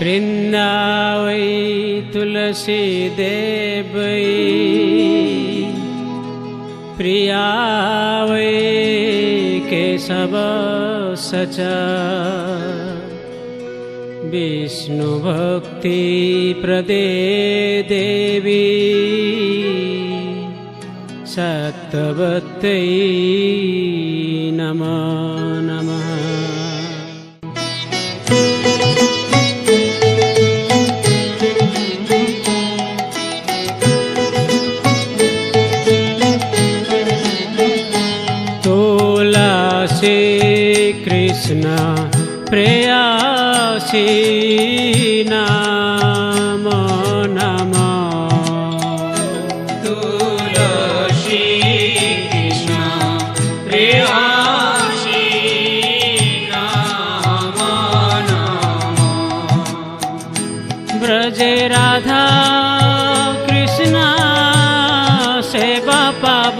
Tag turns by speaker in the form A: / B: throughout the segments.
A: वृन्दावै तुलसी देवै प्रिया वै केशव सच विष्णुभक्ति प्रदे सत्त्ववत्यै नमो नमः কৃষ্ণ প্রেয়াসী নাম নাম।
B: তুলসী কৃষ্ণ প্রেয়াসী নাম
A: ব্রজে রাধা পাব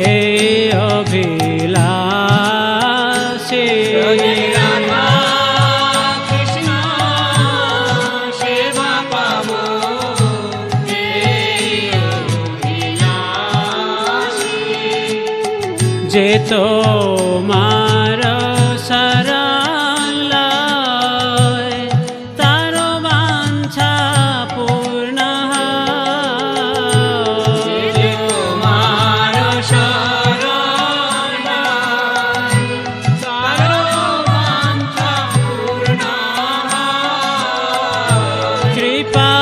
B: হে অভি
A: যে।
B: যে তোমার শরণ তার বাঞ্ছা পূর্ণ
A: কৃপা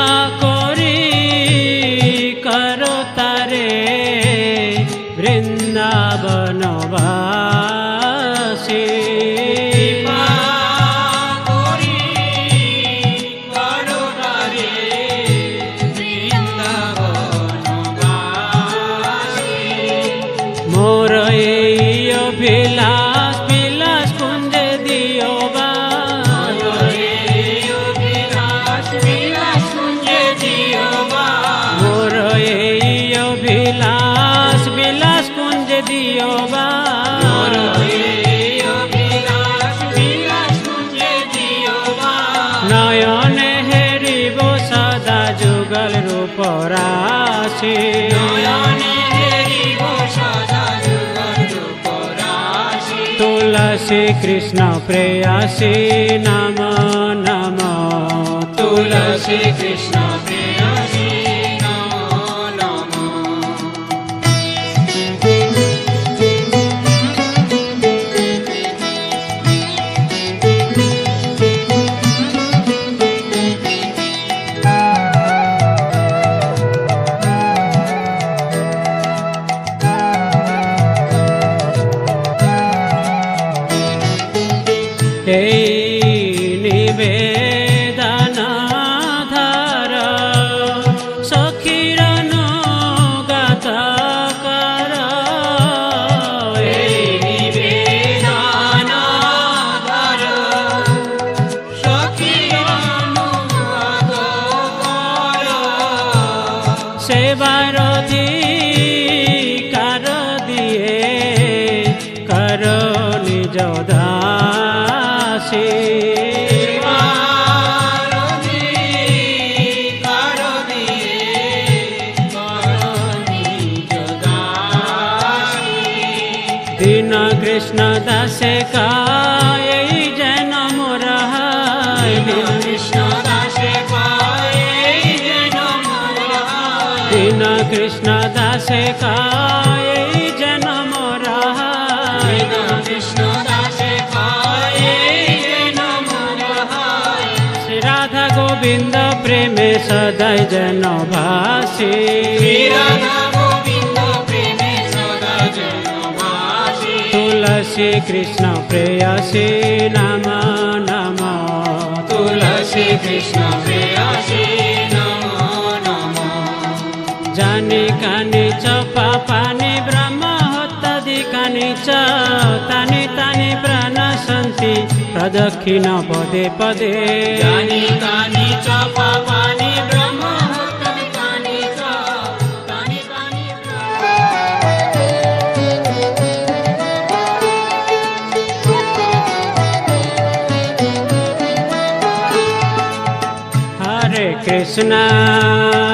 A: তুলসী কৃষ্ণ প্রেয়সী নম নম
B: তুলসী কৃষ্ণ
A: সেবার কর
B: দিয়ে কর নিজ দাসী।
A: কৃষ্ণ দাসে কায় দীন কৃষ্ণ দাসে কায় যেন মোরাই
B: কৃষ্ণ দাসে পায় যেন মোরা
A: শ্রী রাধা গোবিন্দ প্রেমে সদাই যেন ভাসে তুলসী কৃষ্ণ প্রেয়সী নম নম
B: তুলসী কৃষ্ণ প্রেয়সী
A: जाने कानेच्या पापाने ब्रह्म होता दिकानेच्या ताने ताने प्राण सन्ति प्रदक्षिण पदे पदे।
B: जाने कानेच्या पापाने ब्रह्म कृष्णा।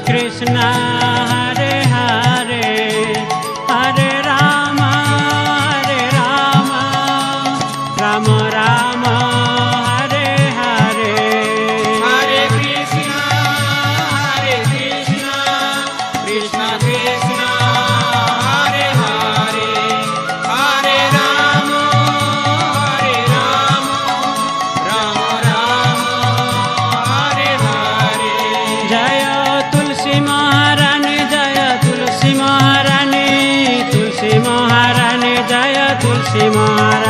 B: Krishna.
A: 島